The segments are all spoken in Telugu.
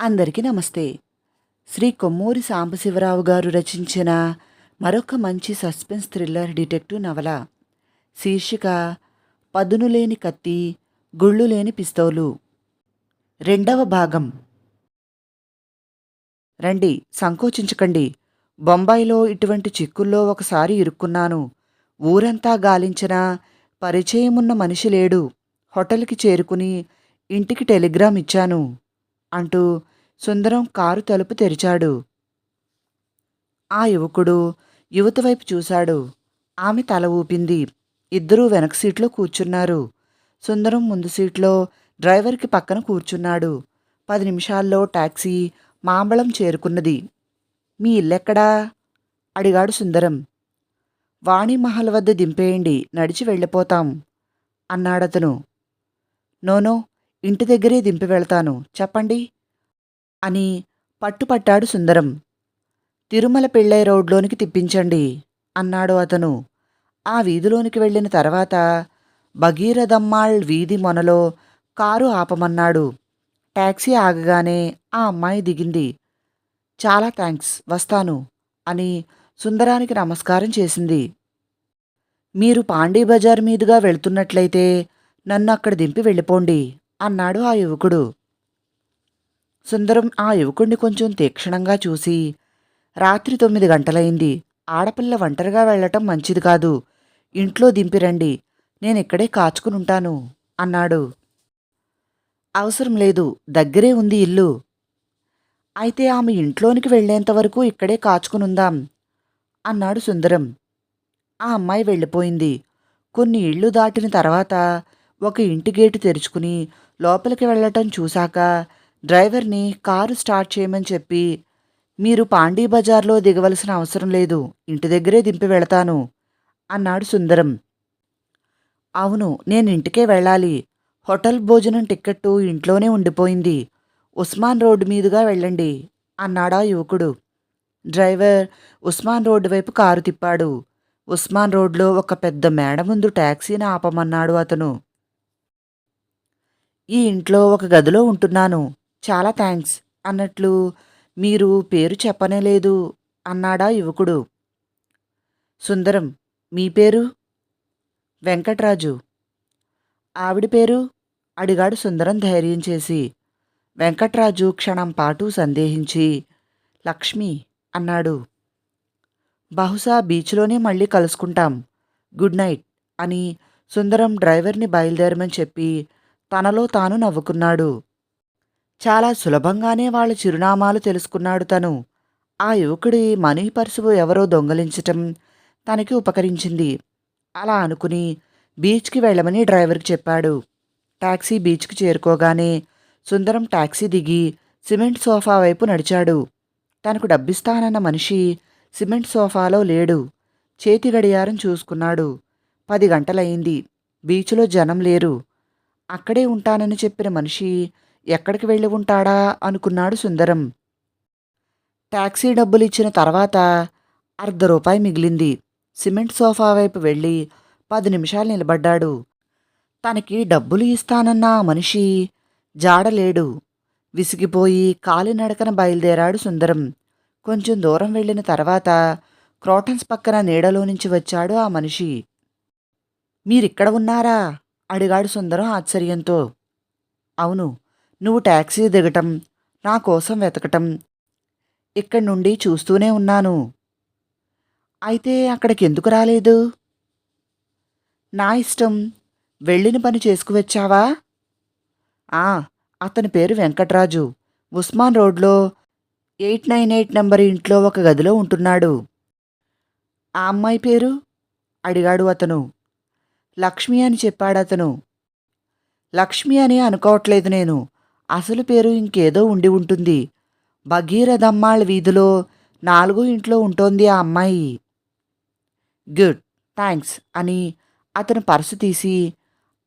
అందరికీ నమస్తే. శ్రీ కొమ్మూరి సాంబశివరావు గారు రచించిన మరొక మంచి సస్పెన్స్ థ్రిల్లర్ డిటెక్టివ్ నవల. శీర్షిక పదును లేని కత్తి గుళ్ళు లేని పిస్తోలు. రెండవ భాగం. రండి సంకోచించకండి. బొంబాయిలో ఇటువంటి చిక్కుల్లో ఒకసారి ఇరుక్కున్నాను. ఊరంతా గాలించినా పరిచయమున్న మనిషి లేడు. హోటల్కి చేరుకుని ఇంటికి టెలిగ్రామ్ ఇచ్చాను. అంటూ సుందరం కారు తలుపు తెరిచాడు. ఆ యువకుడు యువత వైపు చూశాడు. ఆమె తల ఊపింది. ఇద్దరూ వెనక సీట్లో కూర్చున్నారు. సుందరం ముందు సీట్లో డ్రైవర్కి పక్కన కూర్చున్నాడు. పది నిమిషాల్లో టాక్సీ మాంబళం చేరుకున్నది. మీ ఇల్లెక్కడా? అడిగాడు సుందరం. వాణిమహల్ వద్ద దింపేయండి. నడిచి వెళ్ళిపోతాం అన్నాడతను. నోనో ఇంటి దగ్గరే దింపి వెళ్తాను. చెప్పండి. అని పట్టుపట్టాడు సుందరం. తిరుమల పెళ్ళై రోడ్లోనికి తిప్పించండి అన్నాడు అతను. ఆ వీధిలోనికి వెళ్ళిన తర్వాత భగీరథమ్మాళ్ వీధి మొనలో కారు ఆపమన్నాడు. ట్యాక్సీ ఆగగానే ఆ అమ్మాయి దిగింది. చాలా థ్యాంక్స్ వస్తాను అని సుందరానికి నమస్కారం చేసింది. మీరు పాండీ బజార్ మీదుగా వెళ్తున్నట్లయితే నన్ను అక్కడ దింపి వెళ్ళిపోండి అన్నాడు ఆ యువకుడు. సుందరం ఆ యువకుడిని కొంచెం తీక్షణంగా చూసి రాత్రి తొమ్మిది గంటలైంది. ఆడపిల్ల ఒంటరిగా వెళ్ళటం మంచిది కాదు. ఇంట్లో దింపిరండి నేనిక్కడే కాచుకునుంటాను అన్నాడు. అవసరం లేదు. దగ్గరే ఉంది ఇల్లు. అయితే ఆమె ఇంట్లోనికి వెళ్ళేంతవరకు ఇక్కడే కాచుకునుందాం అన్నాడు సుందరం. ఆ అమ్మాయి వెళ్ళిపోయింది. కొన్ని ఇళ్ళు దాటిన తర్వాత ఒక ఇంటి గేటు తెరుచుకుని లోపలికి వెళ్ళటం చూశాక డ్రైవర్ని కారు స్టార్ట్ చేయమని చెప్పి మీరు పాండీ బజార్లో దిగవలసిన అవసరం లేదు ఇంటి దగ్గరే దింపి వెళతాను అన్నాడు సుందరం. అవును నేను ఇంటికే వెళ్ళాలి. హోటల్ భోజనం టిక్కెట్టు ఇంట్లోనే ఉండిపోయింది. ఉస్మాన్ రోడ్డు మీదుగా వెళ్ళండి అన్నాడా యువకుడు. డ్రైవర్ ఉస్మాన్ రోడ్డు వైపు కారు తిప్పాడు. ఉస్మాన్ రోడ్లో ఒక పెద్ద మేడ ముందు టాక్సీని ఆపమన్నాడు అతను. ఈ ఇంట్లో ఒక గదిలో ఉంటున్నాను. చాలా థ్యాంక్స్ అన్నట్లు మీరు పేరు చెప్పనే లేదు అన్నాడా యువకుడు. సుందరం మీ పేరు? వెంకట్రాజు. ఆవిడ పేరు? అడిగాడు సుందరం ధైర్యం చేసి. వెంకట్రాజు క్షణం పాటు సందేహించి లక్ష్మి అన్నాడు. బహుశా బీచ్లోనే మళ్ళీ కలుసుకుంటాం. గుడ్ నైట్ అని సుందరం డ్రైవర్ని బయలుదేరమని చెప్పి తనలో తాను నవ్వుకున్నాడు. చాలా సులభంగానే వాళ్ళ చిరునామాలు తెలుసుకున్నాడు తను. ఆ యువకుడి మనీ పర్సు ఎవరో దొంగలించటం తనకి ఉపకరించింది. అలా అనుకుని బీచ్కి వెళ్ళమని డ్రైవర్కి చెప్పాడు. టాక్సీ బీచ్కి చేరుకోగానే సుందరం టాక్సీ దిగి సిమెంట్ సోఫా వైపు నడిచాడు. తనకు డబ్బిస్తానన్న మనిషి సిమెంట్ సోఫాలో లేడు. చేతి గడియారం చూసుకున్నాడు. పది గంటలయింది బీచ్లో జనం లేరు. అక్కడే ఉంటానని చెప్పిన మనిషి ఎక్కడికి వెళ్ళి ఉంటాడా? అనుకున్నాడు సుందరం. టాక్సీ డబ్బులు ఇచ్చిన తర్వాత అర్ధ రూపాయి మిగిలింది. సిమెంట్ సోఫా వైపు వెళ్ళి పది నిమిషాలు నిలబడ్డాడు. తనకి డబ్బులు ఇస్తానన్న మనిషి జాడలేడు. విసిగిపోయి కాలినడకన బయలుదేరాడు సుందరం. కొంచెం దూరం వెళ్ళిన తర్వాత క్రోటన్స్ పక్కన నీడలో నుంచి వచ్చాడు ఆ మనిషి. మీరిక్కడ ఉన్నారా? అడిగాడు సుందరం ఆశ్చర్యంతో. అవును నువ్వు టాక్సీ దిగటం నా కోసం వెతకటం ఇక్కడి నుండి చూస్తూనే ఉన్నాను. అయితే అక్కడికి ఎందుకు రాలేదు? నా ఇష్టం వెళ్ళిన పని చేసుకువచ్చావా ఆ అతని పేరు వెంకట్రాజు. ఉస్మాన్ రోడ్లో ఎయిట్ నైన్ ఎయిట్ నెంబర్ ఇంట్లో ఒక గదిలో ఉంటున్నాడు. ఆ అమ్మాయి పేరు? అడిగాడు అతను. లక్ష్మి అని చెప్పాడు అతను లక్ష్మి అని అనుకోవట్లేదు నేను. అసలు పేరు ఇంకేదో ఉండి ఉంటుంది. భగీరథమ్మాళ్ళ వీధిలో నాలుగో ఇంట్లో ఉంటోంది ఆ అమ్మాయి. గుడ్ థ్యాంక్స్ అని అతను పర్సు తీసి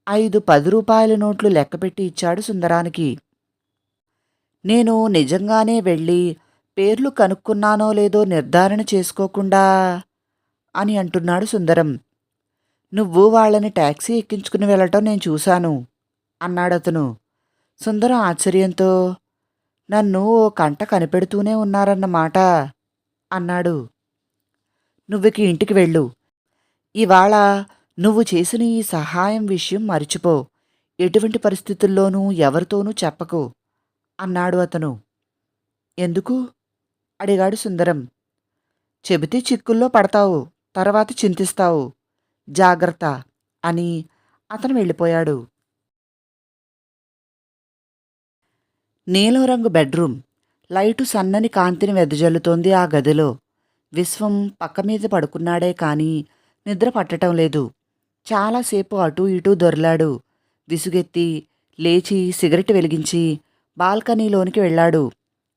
ఐదు పది రూపాయల నోట్లు లెక్కపెట్టి ఇచ్చాడు సుందరానికి. నేను నిజంగానే వెళ్ళి పేర్లు కనుక్కున్నానో లేదో నిర్ధారణ చేసుకోకుండా అని అంటున్నాడు సుందరం. నువ్వు వాళ్ళని ట్యాక్సీ ఎక్కించుకుని వెళ్ళటం నేను చూశాను అన్నాడతను. సుందరం ఆశ్చర్యంతో నన్ను ఓ కంట కనిపెడుతూనే ఉన్నారన్నమాట అన్నాడు. నువ్వుకి ఇంటికి వెళ్ళు. ఇవాళ నువ్వు చేసిన ఈ సహాయం విషయం మరిచిపో. ఎటువంటి పరిస్థితుల్లోనూ ఎవరితోనూ చెప్పకు అన్నాడు అతను. ఎందుకు? అడిగాడు సుందరం. చెబితే చిక్కుల్లో పడతావు తర్వాత చింతిస్తావు. జాగ్రత్త అని అతను వెళ్ళిపోయాడు. నీలం రంగు బెడ్రూమ్. లైటు సన్నని కాంతిని వెదజల్లుతోంది ఆ గదిలో. విశ్వం పక్క మీద పడుకున్నాడే కాని నిద్ర పట్టటం లేదు. చాలాసేపు అటూ ఇటూ దొరలాడు. విసుగెత్తి లేచి సిగరెట్ వెలిగించి బాల్కనీలోనికి వెళ్ళాడు.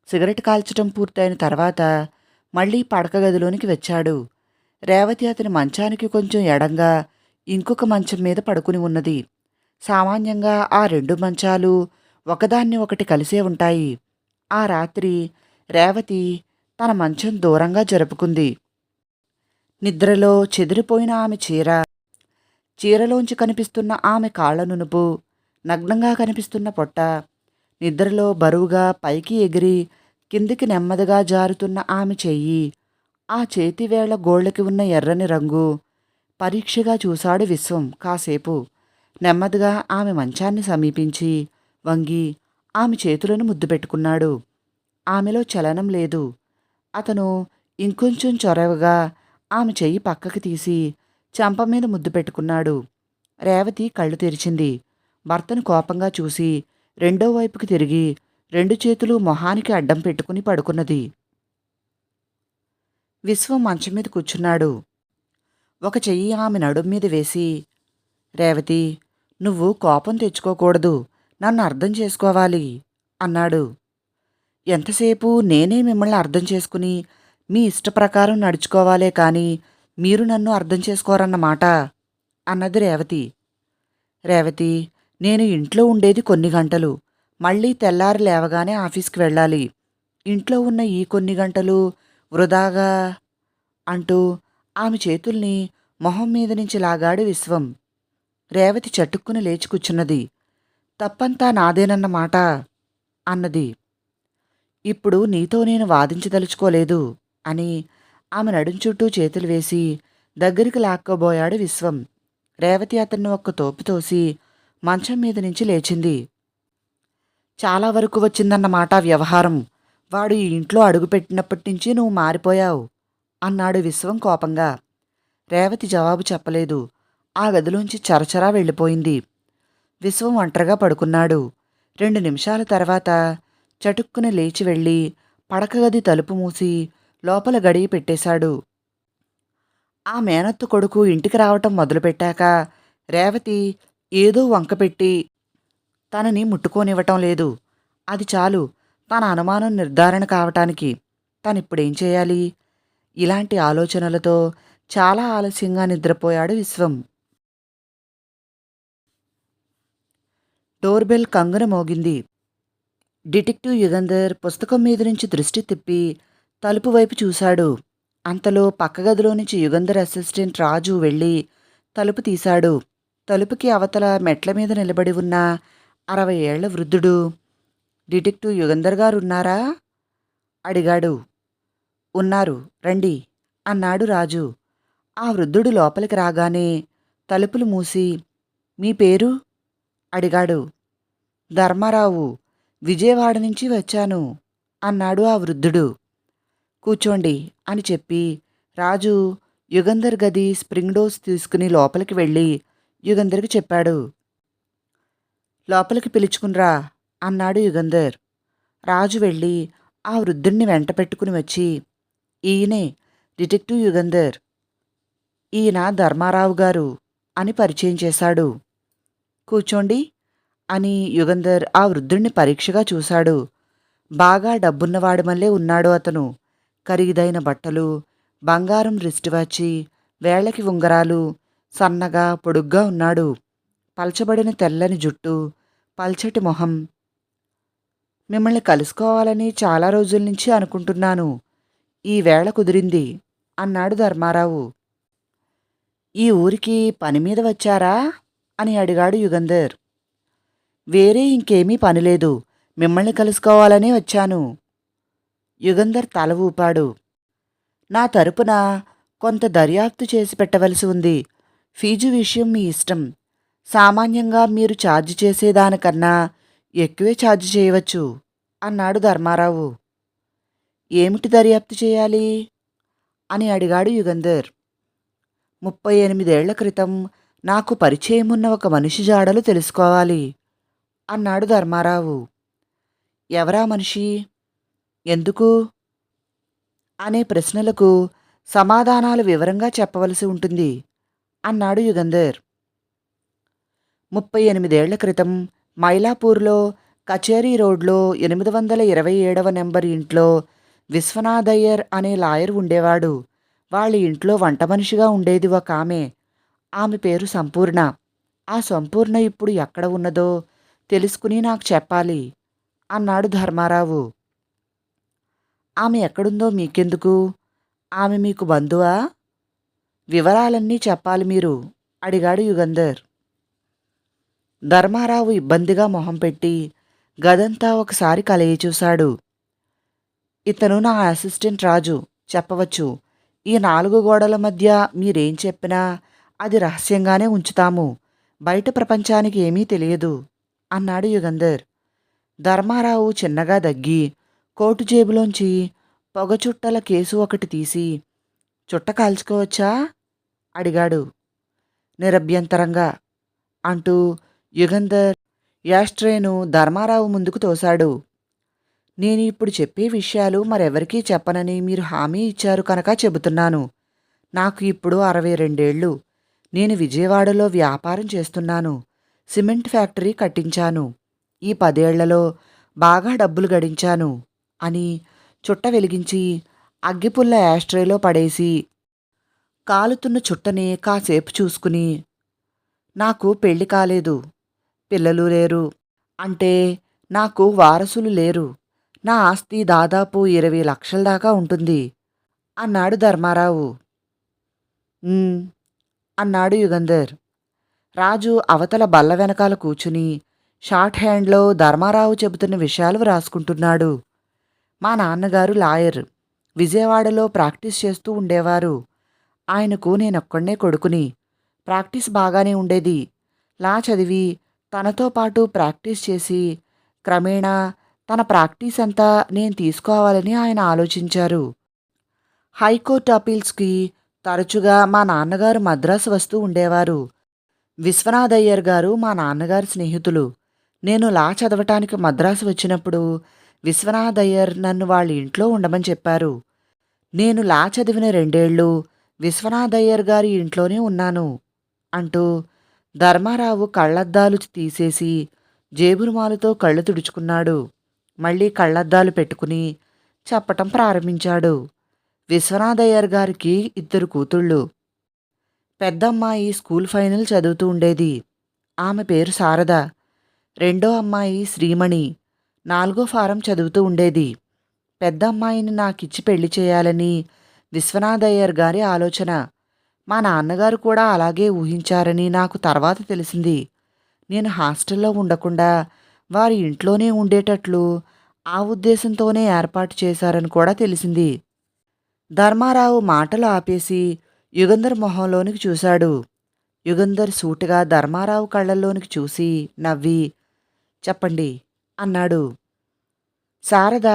సిగరెట్ కాల్చటం పూర్తయిన తర్వాత మళ్ళీ పడక గదిలోనికి వచ్చాడు. రేవతి అతని మంచానికి కొంచెం ఎడంగా ఇంకొక మంచం మీద పడుకుని ఉన్నది. సామాన్యంగా ఆ రెండు మంచాలు ఒకదాన్ని ఒకటి కలిసే ఉంటాయి. ఆ రాత్రి రేవతి తన మంచం దూరంగా జరుపుకుంది. నిద్రలో చెదిరిపోయిన ఆమె చీర చీరలోంచి కనిపిస్తున్న ఆమె కాళ్ళ నునుపు నగ్నంగా కనిపిస్తున్న పొట్ట నిద్రలో బరువుగా పైకి ఎగిరి కిందికి నెమ్మదిగా జారుతున్న ఆమె చెయ్యి ఆ చేతివేళ్ళ గోళ్ళకి ఉన్న ఎర్రని రంగు పరీక్షగా చూశాడు విశ్వం. కాసేపు నెమ్మదిగా ఆమె మంచాన్ని సమీపించి వంగి ఆమె చేతులను ముద్దు పెట్టుకున్నాడు. ఆమెలో చలనం లేదు. అతను ఇంకొంచెం చొరవగా ఆమె చెయ్యి పక్కకి తీసి చెంప మీద ముద్దు పెట్టుకున్నాడు. రేవతి కళ్ళు తెరిచింది. భర్తను కోపంగా చూసి రెండో వైపుకి తిరిగి రెండు చేతులు మొహానికి అడ్డం పెట్టుకుని పడుకున్నది. విశ్వం మంచం మీద కూర్చున్నాడు. ఒక చెయ్యి ఆమె నడుం మీద వేసి రేవతి నువ్వు కోపం తెచ్చుకోకూడదు. నన్ను అర్థం చేసుకోవాలి అన్నాడు. ఎంతసేపు నేనే మిమ్మల్ని అర్థం చేసుకుని మీ ఇష్టప్రకారం నడుచుకోవాలే కాని మీరు నన్ను అర్థం చేసుకోరన్నమాట అన్నది రేవతి. రేవతి నేను ఇంట్లో ఉండేది కొన్ని గంటలు. మళ్ళీ తెల్లారి లేవగానే ఆఫీస్కి వెళ్ళాలి. ఇంట్లో ఉన్న ఈ కొన్ని గంటలు వృధాగా అంటూ ఆమె చేతుల్ని మొహం మీద నుంచి లాగాడు విశ్వం. రేవతి చటుక్కున లేచి కూర్చున్నది. తప్పంతా నాదేనన్నమాట అన్నది. ఇప్పుడు నీతో నేను వాదించదలుచుకోలేదు అని ఆమె నడుం చుట్టూ చేతులు వేసి దగ్గరికి లాక్కోబోయాడు విశ్వం. రేవతి అతన్ని ఒక్క తోపు తోసి మంచం మీద నుంచి లేచింది. చాలా వరకు వచ్చిందన్నమాట వ్యవహారం. వాడు ఈ ఇంట్లో అడుగుపెట్టినప్పటి నుంచి నువ్వు మారిపోయావు అన్నాడు విశ్వం కోపంగా. రేవతి జవాబు చెప్పలేదు. ఆ గదిలోంచి చరచరా వెళ్ళిపోయింది. విశ్వం ఒంటరిగా పడుకున్నాడు. రెండు నిమిషాల తర్వాత చటుక్కున లేచి వెళ్ళి పడకగది తలుపు మూసి లోపల గడియ పెట్టేశాడు. ఆ మేనత్తు కొడుకు ఇంటికి రావటం మొదలుపెట్టాక రేవతి ఏదో వంకపెట్టి తనని ముట్టుకోనివ్వటం లేదు. అది చాలు. తన అనుమానం నిర్ధారణ కావటానికి తనిప్పుడేం చేయాలి? ఇలాంటి ఆలోచనలతో చాలా ఆలస్యంగా నిద్రపోయాడు విశ్వం. డోర్బెల్ కంగన మోగింది. డిటెక్టివ్ యుగంధర్ పుస్తకం మీద నుంచి దృష్టి తిప్పి తలుపు వైపు చూశాడు. అంతలో పక్క గదిలో నుంచి యుగంధర్ అసిస్టెంట్ రాజు వెళ్ళి తలుపు తీశాడు. తలుపుకి అవతల మెట్ల మీద నిలబడి ఉన్న అరవై ఏళ్ళ వృద్ధుడు డిటెక్టివ్ యుగంధర్ గారు ఉన్నారా? అడిగాడు. ఉన్నారు రండి అన్నాడు రాజు. ఆ వృద్ధుడు లోపలికి రాగానే తలుపులు మూసి మీ పేరు? అడిగాడు. ధర్మారావు విజయవాడ నుంచి వచ్చాను అన్నాడు ఆ వృద్ధుడు. కూర్చోండి అని చెప్పి రాజు యుగంధర్ గది స్ప్రింగ్ డోస్ తీసుకుని లోపలికి వెళ్ళి యుగంధర్కి చెప్పాడు. లోపలికి పిలుచుకునిరా అన్నాడు యుగంధర్. రాజు వెళ్ళి ఆ వృద్ధుణ్ణి వెంట పెట్టుకుని వచ్చి ఈయనే డిటెక్టివ్ యుగంధర్ ఈయన ధర్మారావు గారు అని పరిచయం చేశాడు. కూర్చోండి అని యుగంధర్ ఆ వృద్ధుణ్ణి పరీక్షగా చూశాడు. బాగా డబ్బున్నవాడి మళ్ళీ ఉన్నాడు అతను. ఖరీదైన బట్టలు బంగారం రిస్టివాచి వేళ్ళకి ఉంగరాలు సన్నగా పొడుగ్గా ఉన్నాడు. పల్చబడిన తెల్లని జుట్టు పల్చటి మొహం. మిమ్మల్ని కలుసుకోవాలని చాలా రోజుల నుంచి అనుకుంటున్నాను. ఈ వేళ కుదిరింది అన్నాడు ధర్మారావు. ఈ ఊరికి పని మీద వచ్చారా? అని అడిగాడు యుగంధర్. వేరే ఇంకేమీ పనిలేదు. మిమ్మల్ని కలుసుకోవాలనే వచ్చాను. యుగంధర్ తల ఊపాడు. నా తరపున కొంత దర్యాప్తు చేసి పెట్టవలసి ఉంది. ఫీజు విషయం మీ ఇష్టం. సామాన్యంగా మీరు ఛార్జ్ చేసేదానికన్నా ఎక్కువే ఛార్జ్ చేయవచ్చు అన్నాడు ధర్మారావు. ఏమిటి దర్యాప్తు చేయాలి? అని అడిగాడు యుగంధర్. ముప్పై ఎనిమిదేళ్ళ క్రితం నాకు పరిచయమున్న ఒక మనిషి జాడలు తెలుసుకోవాలి. అన్నాడు ధర్మారావు. ఎవరా మనిషి? ఎందుకు? అనే ప్రశ్నలకు సమాధానాలు వివరంగా చెప్పవలసి ఉంటుంది అన్నాడు యుగంధర్. ముప్పై ఎనిమిదేళ్ళ క్రితం మైలాపూర్లో కచేరీ రోడ్లో ఎనిమిది వందల ఇరవై ఏడవ నెంబర్ ఇంట్లో విశ్వనాథయ్యర్ అనే లాయర్ ఉండేవాడు. వాళ్ళ ఇంట్లో వంట మనిషిగా ఉండేది ఒక ఆమె. ఆమె పేరు సంపూర్ణ. ఆ సంపూర్ణ ఇప్పుడు ఎక్కడ ఉన్నదో తెలుసుకుని నాకు చెప్పాలి. అన్నాడు ధర్మారావు. ఆమె ఎక్కడుందో మీకెందుకు? ఆమె మీకు బంధువా? వివరాలన్నీ చెప్పాలి మీరు అడిగాడు యుగంధర్. ధర్మారావు ఇబ్బందిగా మొహం పెట్టి గదంతా ఒకసారి కలయి చూశాడు. ఇతను నా అసిస్టెంట్ రాజు చెప్పవచ్చు. ఈ నాలుగు గోడల మధ్య మీరేం చెప్పినా అది రహస్యంగానే ఉంచుతాము. బయట ప్రపంచానికి ఏమీ తెలియదు. అన్నాడు యుగంధర్. ధర్మారావు చిన్నగా దగ్గి కోటు జేబులోంచి పొగచుట్టల కేసు ఒకటి తీసి చుట్ట కాల్చుకోవచ్చా? అడిగాడు. నిరభ్యంతరంగా అంటూ యుగంధర్ యాస్ట్రేను ధర్మారావు ముందుకు తోశాడు. నేను ఇప్పుడు చెప్పే విషయాలు మరెవరికీ చెప్పనని మీరు హామీ ఇచ్చారు కనుక చెబుతున్నాను. నాకు ఇప్పుడు అరవై రెండేళ్ళు. నేను విజయవాడలో వ్యాపారం చేస్తున్నాను. సిమెంట్ ఫ్యాక్టరీ కట్టించాను. ఈ పదేళ్ళలో బాగా డబ్బులు గడించాను అని చుట్ట వెలిగించి అగ్గిపుల్ల యాస్ట్రేలో పడేసి కాలుతున్న చుట్టని కాసేపు చూసుకుని నాకు పెళ్ళి కాలేదు పిల్లలు లేరు అంటే నాకు వారసులు లేరు నా ఆస్తి దాదాపు ఇరవై లక్షల దాకా ఉంటుంది అన్నాడు ధర్మారావు. అన్నాడు యుగంధర్. రాజు అవతల బల్ల వెనకాల కూచుని షార్ట్ హ్యాండ్లో ధర్మారావు చెబుతున్న విషయాలు వ్రాసుకుంటున్నాడు. మా నాన్నగారు లాయర్. విజయవాడలో ప్రాక్టీస్ చేస్తూ ఉండేవారు. ఆయనకు నేనొక్కడే కొడుకుని. ప్రాక్టీస్ బాగానే ఉండేది. లా చదివి తనతో పాటు ప్రాక్టీస్ చేసి క్రమేణా తన ప్రాక్టీస్ అంతా నేను తీసుకోవాలని ఆయన ఆలోచించారు. హైకోర్టు అపీల్స్కి తరచుగా మా నాన్నగారు మద్రాసు వస్తూ ఉండేవారు. విశ్వనాథయ్యర్ గారు మా నాన్నగారి స్నేహితులు. నేను లా చదవటానికి మద్రాసు వచ్చినప్పుడు విశ్వనాథయ్యర్ నన్ను వాళ్ళ ఇంట్లో ఉండమని చెప్పారు. నేను లా చదివిన రెండేళ్ళు విశ్వనాథయ్యర్ గారి ఇంట్లోనే ఉన్నాను అంటూ ధర్మారావు కళ్ళద్దాలు తీసేసి జేబురుమాలతో కళ్ళు తుడుచుకున్నాడు. మళ్ళీ కళ్ళద్దాలు పెట్టుకుని చెప్పటం ప్రారంభించాడు. విశ్వనాథయ్యర్ గారికి ఇద్దరు కూతుళ్ళు. పెద్దమ్మాయి స్కూల్ ఫైనల్ చదువుతూ ఉండేది. ఆమె పేరు శారద రెండో అమ్మాయి శ్రీమణి. నాలుగో ఫారం చదువుతూ ఉండేది. పెద్ద అమ్మాయిని నాకిచ్చి పెళ్ళి చేయాలని విశ్వనాథయ్యర్ గారి ఆలోచన. మా నాన్నగారు కూడా అలాగే ఊహించారని నాకు తర్వాత తెలిసింది. నేను హాస్టల్లో ఉండకుండా వారి ఇంట్లోనే ఉండేటట్లు ఆ ఉద్దేశంతోనే ఏర్పాటు చేశారని కూడా తెలిసింది. ధర్మారావు మాటలు ఆపేసి యుగంధర్ మొహంలోనికి చూశాడు. యుగంధర్ సూటిగా ధర్మారావు కళ్ళల్లోనికి చూసి నవ్వి చెప్పండి అన్నాడు. శారద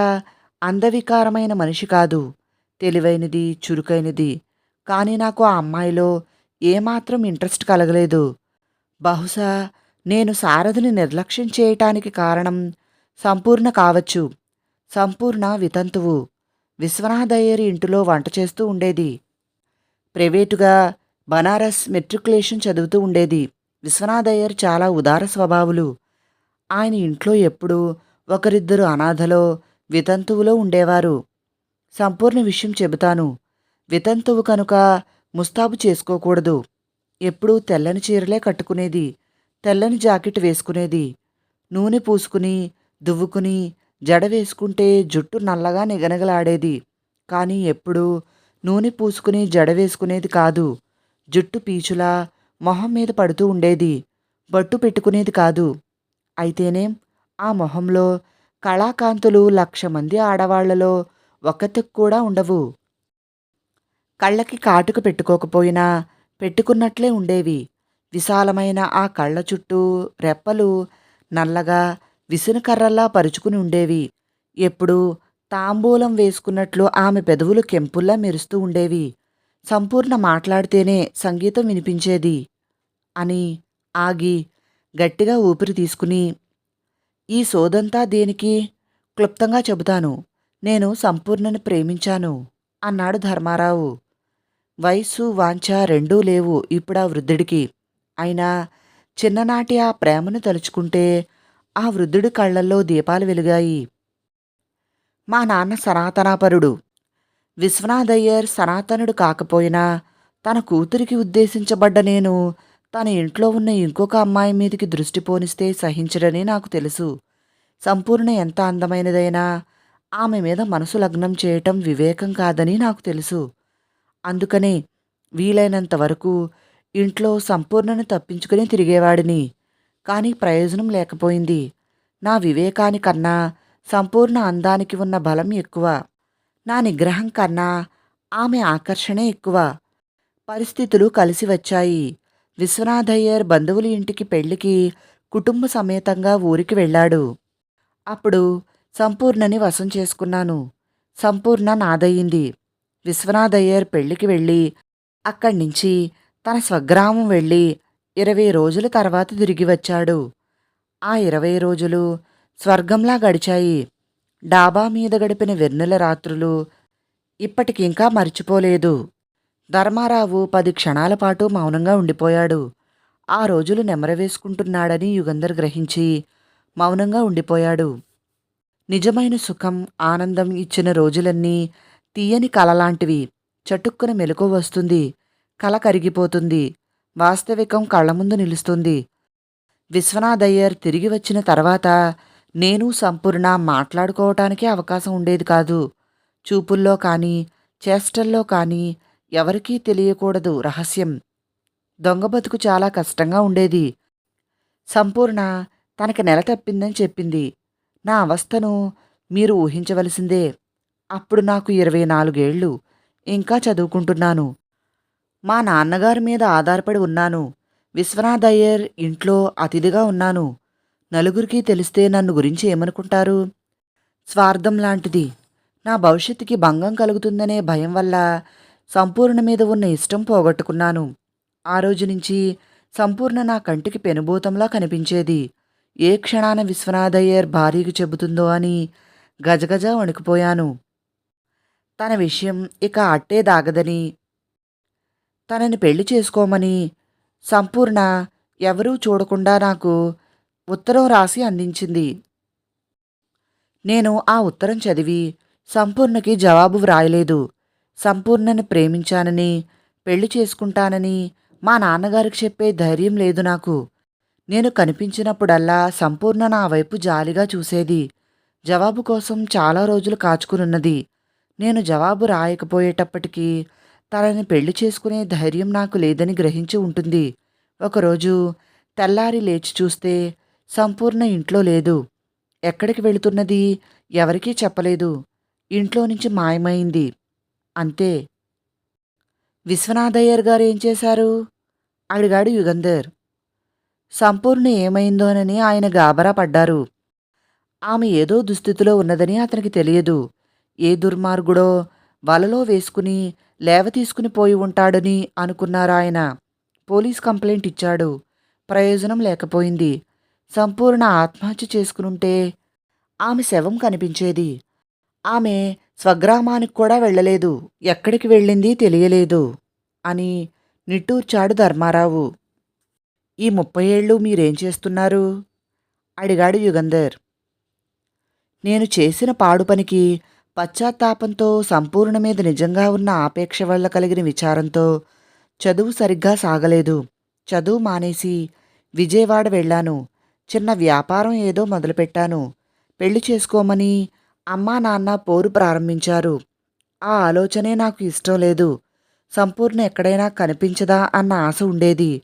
అందవికారమైన మనిషి కాదు. తెలివైనది చురుకైనది. కానీ నాకు ఆ అమ్మాయిలో ఏమాత్రం ఇంట్రెస్ట్ కలగలేదు. బహుశా నేను శారదని నిర్లక్ష్యం చేయటానికి కారణం సంపూర్ణ కావచ్చు. సంపూర్ణ వితంతువు. విశ్వనాథయ్యరి ఇంటిలో వంట చేస్తూ ఉండేది. ప్రైవేటుగా బనారస్ మెట్రికులేషన్ చదువుతూ ఉండేది. విశ్వనాథయ్యర్ చాలా ఉదార స్వభావులు. ఆయన ఇంట్లో ఎప్పుడూ ఒకరిద్దరు అనాథలో వితంతువులో ఉండేవారు. సంపూర్ణ విషయం చెబుతాను. వితంతువు కనుక ముస్తాబు చేసుకోకూడదు. ఎప్పుడూ తెల్లని చీరలే కట్టుకునేది. తెల్లని జాకెట్ వేసుకునేది. నూనె పూసుకుని దువ్వుకుని జడ వేసుకుంటే జుట్టు నల్లగా నిగనగలాడేది. కానీ ఎప్పుడూ నూనె పూసుకుని జడ వేసుకునేది కాదు. జుట్టు పీచులా మొహం మీద పడుతూ ఉండేది. బట్టు పెట్టుకునేది కాదు. అయితేనేం ఆ మొహంలో కళాకాంతులు లక్ష మంది ఆడవాళ్ళలో ఒక్కతికి కూడా ఉండవు. కళ్ళకి కాటుక పెట్టుకోకపోయినా పెట్టుకున్నట్లే ఉండేవి. విశాలమైన ఆ కళ్ళ చుట్టూ రెప్పలు నల్లగా విసునకర్రల్లా పరుచుకుని ఉండేవి. ఎప్పుడూ తాంబూలం వేసుకున్నట్లు ఆమె పెదవులు కెంపుల్లా మెరుస్తూ ఉండేవి. సంపూర్ణ మాట్లాడితేనే సంగీతం వినిపించేది. అని ఆగి గట్టిగా ఊపిరి తీసుకుని ఈ సోదంతా దేనికి? క్లుప్తంగా చెబుతాను. నేను సంపూర్ణని ప్రేమించాను అన్నాడు ధర్మారావు. వయస్సు వాంఛ రెండూ లేవు ఇప్పుడా వృద్ధుడికి. అయినా చిన్ననాటి ఆ ప్రేమను తలుచుకుంటే ఆ వృద్ధుడి కళ్ళల్లో దీపాలు వెలిగాయి. మా నాన్న సనాతనాపరుడు. విశ్వనాథయ్యర్ సనాతనుడు కాకపోయినా తన కూతురికి ఉద్దేశించబడ్డ నేను తన ఇంట్లో ఉన్న ఇంకొక అమ్మాయి మీదికి దృష్టి పోనిస్తే సహించడని నాకు తెలుసు. సంపూర్ణ ఎంత అందమైనదైనా ఆమె మీద మనసు లగ్నం చేయటం వివేకం కాదని నాకు తెలుసు. అందుకనే వీలైనంత వరకు ఇంట్లో సంపూర్ణను తప్పించుకుని తిరిగేవాడిని. కానీ ప్రయోజనం లేకపోయింది. నా వివేకానికన్నా సంపూర్ణ అందానికి ఉన్న బలం ఎక్కువ. నా నిగ్రహం కన్నా ఆమె ఆకర్షణే ఎక్కువ. పరిస్థితులు కలిసి వచ్చాయి. విశ్వనాథయ్యర్ బంధువుల ఇంటికి పెళ్ళికి కుటుంబ సమేతంగా ఊరికి వెళ్ళాడు. అప్పుడు సంపూర్ణని వశం చేసుకున్నాను. సంపూర్ణ నాదయ్యింది. విశ్వనాథయ్యర్ పెళ్ళికి వెళ్ళి అక్కడి నుంచి తన స్వగ్రామం వెళ్ళి ఇరవై రోజుల తర్వాత తిరిగి వచ్చాడు. ఆ ఇరవై రోజులు స్వర్గంలా గడిచాయి. డాబా మీద గడిపిన వెన్నెల రాత్రులు ఇప్పటికింకా మర్చిపోలేదు. ధర్మారావు పది క్షణాల పాటు మౌనంగా ఉండిపోయాడు. ఆ రోజులు నెమరవేసుకుంటున్నాడని యుగంధర్ గ్రహించి మౌనంగా ఉండిపోయాడు. నిజమైన సుఖం ఆనందం ఇచ్చిన రోజులన్నీ తీయని కలలాంటివి. చటుక్కున మెలకు వస్తుంది. కల కరిగిపోతుంది. వాస్తవికం కళ్ళ ముందు నిలుస్తుంది. విశ్వనాథయ్యర్ తిరిగి వచ్చిన తర్వాత నేను సంపూర్ణ మాట్లాడుకోవటానికే అవకాశం ఉండేది కాదు. చూపుల్లో కానీ చేష్టల్లో కానీ ఎవరికీ తెలియకూడదు రహస్యం. దొంగ బతుకు చాలా కష్టంగా ఉండేది. సంపూర్ణ తనకి నెల తప్పిందని చెప్పింది. నా అవస్థను మీరు ఊహించవలసిందే. అప్పుడు నాకు ఇరవై నాలుగేళ్ళు. ఇంకా చదువుకుంటున్నాను. మా నాన్నగారి మీద ఆధారపడి ఉన్నాను. విశ్వనాథ్ అయ్యర్ ఇంట్లో అతిథిగా ఉన్నాను. నలుగురికి తెలిస్తే నన్ను గురించి ఏమనుకుంటారు? స్వార్థం లాంటిది. నా భవిష్యత్తుకి భంగం కలుగుతుందనే భయం వల్ల సంపూర్ణ మీద ఉన్న ఇష్టం పోగొట్టుకున్నాను. ఆ రోజు నుంచి సంపూర్ణ నా కంటికి పెనుభూతంలా కనిపించేది. ఏ క్షణాన విశ్వనాథయ్యర్ భార్యకు చెబుతుందో అని గజగజ వణికిపోయాను. తన విషయం ఇక అట్టే దాగదని తనని పెళ్ళి చేసుకోమని సంపూర్ణ ఎవరూ చూడకుండా నాకు ఉత్తరం రాసి అందించింది. నేను ఆ ఉత్తరం చదివి సంపూర్ణకి జవాబు వ్రాయలేదు. సంపూర్ణని ప్రేమించానని పెళ్ళి చేసుకుంటానని మా నాన్నగారికి చెప్పే ధైర్యం లేదు నాకు. నేను కనిపించినప్పుడల్లా సంపూర్ణ నా వైపు జాలిగా చూసేది. జవాబు కోసం చాలా రోజులు కాచుకునున్నది. నేను జవాబు రాయకపోయేటప్పటికీ తనని పెళ్ళి చేసుకునే ధైర్యం నాకు లేదని గ్రహించి ఉంటుంది. ఒకరోజు తెల్లారి లేచి చూస్తే సంపూర్ణ ఇంట్లో లేదు. ఎక్కడికి వెళుతున్నది? ఎవరికీ చెప్పలేదు. ఇంట్లో నుంచి మాయమైంది. అంతే. విశ్వనాథయ్యర్ గారు ఏం చేశారు? అడిగాడు యుగంధర్. సంపూర్ణ ఏమైందోనని ఆయన గాబరా పడ్డారు. ఆమె ఏదో దుస్థితిలో ఉన్నదని అతనికి తెలియదు. ఏ దుర్మార్గుడో వలలో వేసుకుని లేవ తీసుకుని పోయి ఉంటాడని అనుకున్నారు ఆయన పోలీస్ కంప్లైంట్ ఇచ్చాడు. ప్రయోజనం లేకపోయింది. సంపూర్ణ ఆత్మహత్య చేసుకునుంటే ఆమె శవం కనిపించేది. ఆమె స్వగ్రామానికి కూడా వెళ్ళలేదు. ఎక్కడికి వెళ్ళింది తెలియలేదు అని నిట్టూర్చాడు ధర్మారావు. ఈ ముప్పై ఏళ్ళు మీరేం చేస్తున్నారు? అడిగాడు యుగంధర్. నేను చేసిన పాడు పనికి పశ్చాత్తాపంతో సంపూర్ణ మీద నిజంగా ఉన్న ఆపేక్ష వల్ల కలిగిన విచారంతో చదువు సరిగ్గా సాగలేదు. చదువు మానేసి విజయవాడ వెళ్ళాను. చిన్న వ్యాపారం ఏదో మొదలుపెట్టాను. పెళ్ళి చేసుకోమని అమ్మా నాన్న పోరు ప్రారంభించారు. ఆ ఆలోచనే నాకు ఇష్టం లేదు. సంపూర్ణ ఎక్కడైనా కనిపించదా అన్న ఆశ ఉండేది.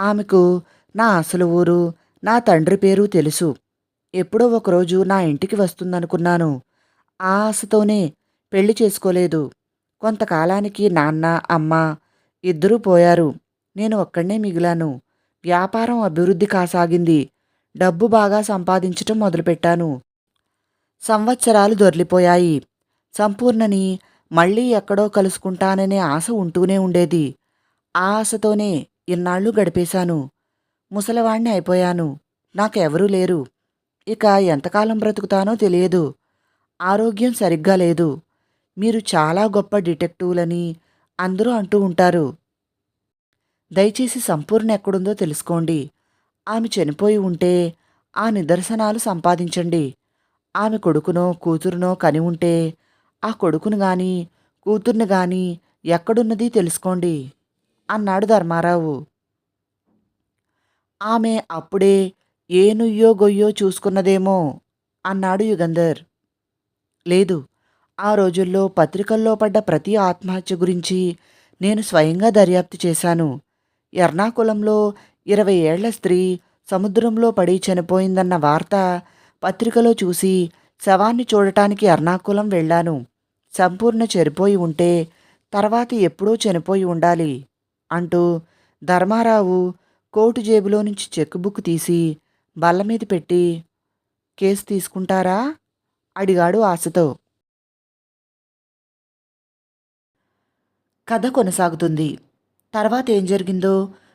ఆమెకు నా అసలు ఊరు నా తండ్రి పేరు తెలుసు. ఎప్పుడో ఒకరోజు నా ఇంటికి వస్తుందనుకున్నాను. ఆ ఆశతోనే పెళ్ళి చేసుకోలేదు. కొంతకాలానికి నాన్న అమ్మ ఇద్దరూ పోయారు. నేను ఒక్కడనే మిగిలాను. వ్యాపారం అభివృద్ధి కాసాగింది. డబ్బు బాగా సంపాదించటం మొదలుపెట్టాను. సంవత్సరాలు దొర్లిపోయాయి. సంపూర్ణని మళ్ళీ ఎక్కడో కలుసుకుంటాననే ఆశ ఉంటూనే ఉండేది. ఆ ఆశతోనే ఇన్నాళ్ళు గడిపేశాను. ముసలివాణ్ణి అయిపోయాను. నాకెవరూ లేరు. ఇక ఎంతకాలం బ్రతుకుతానో తెలియదు. ఆరోగ్యం సరిగ్గా లేదు. మీరు చాలా గొప్ప డిటెక్టివ్లని అందరూ అంటూ ఉంటారు. దయచేసి సంపూర్ణ ఎక్కడుందో తెలుసుకోండి. ఆమె చనిపోయి ఉంటే ఆ నిదర్శనాలు సంపాదించండి. ఆమె కొడుకునో కూతురునో కని ఉంటే ఆ కొడుకును గాని కూతుర్ని గాని ఎక్కడున్నది తెలుసుకోండి అన్నాడు ధర్మారావు. ఆమె అప్పుడే ఏ నుయ్యో గొయ్యో చూసుకున్నదేమో అన్నాడు యుగంధర్. లేదు ఆ రోజుల్లో పత్రికల్లో పడ్డ ప్రతి ఆత్మహత్య గురించి నేను స్వయంగా దర్యాప్తు చేశాను. ఎర్నాకుళంలో ఇరవై ఏళ్ళ స్త్రీ సముద్రంలో పడి చనిపోయిందన్న వార్త పత్రికలో చూసి శవాన్ని చూడటానికి ఎర్నాకుళం వెళ్ళాను. సంపూర్ణ చనిపోయి ఉంటే తర్వాత ఎప్పుడో చనిపోయి ఉండాలి అంటూ ధర్మారావు కోటు జేబులో నుంచి చెక్ బుక్ తీసి బల్ల మీద పెట్టి కేసు తీసుకుంటారా? అడిగాడు ఆశతో. కథ కొనసాగుతుంది. తర్వాత ఏం జరిగిందో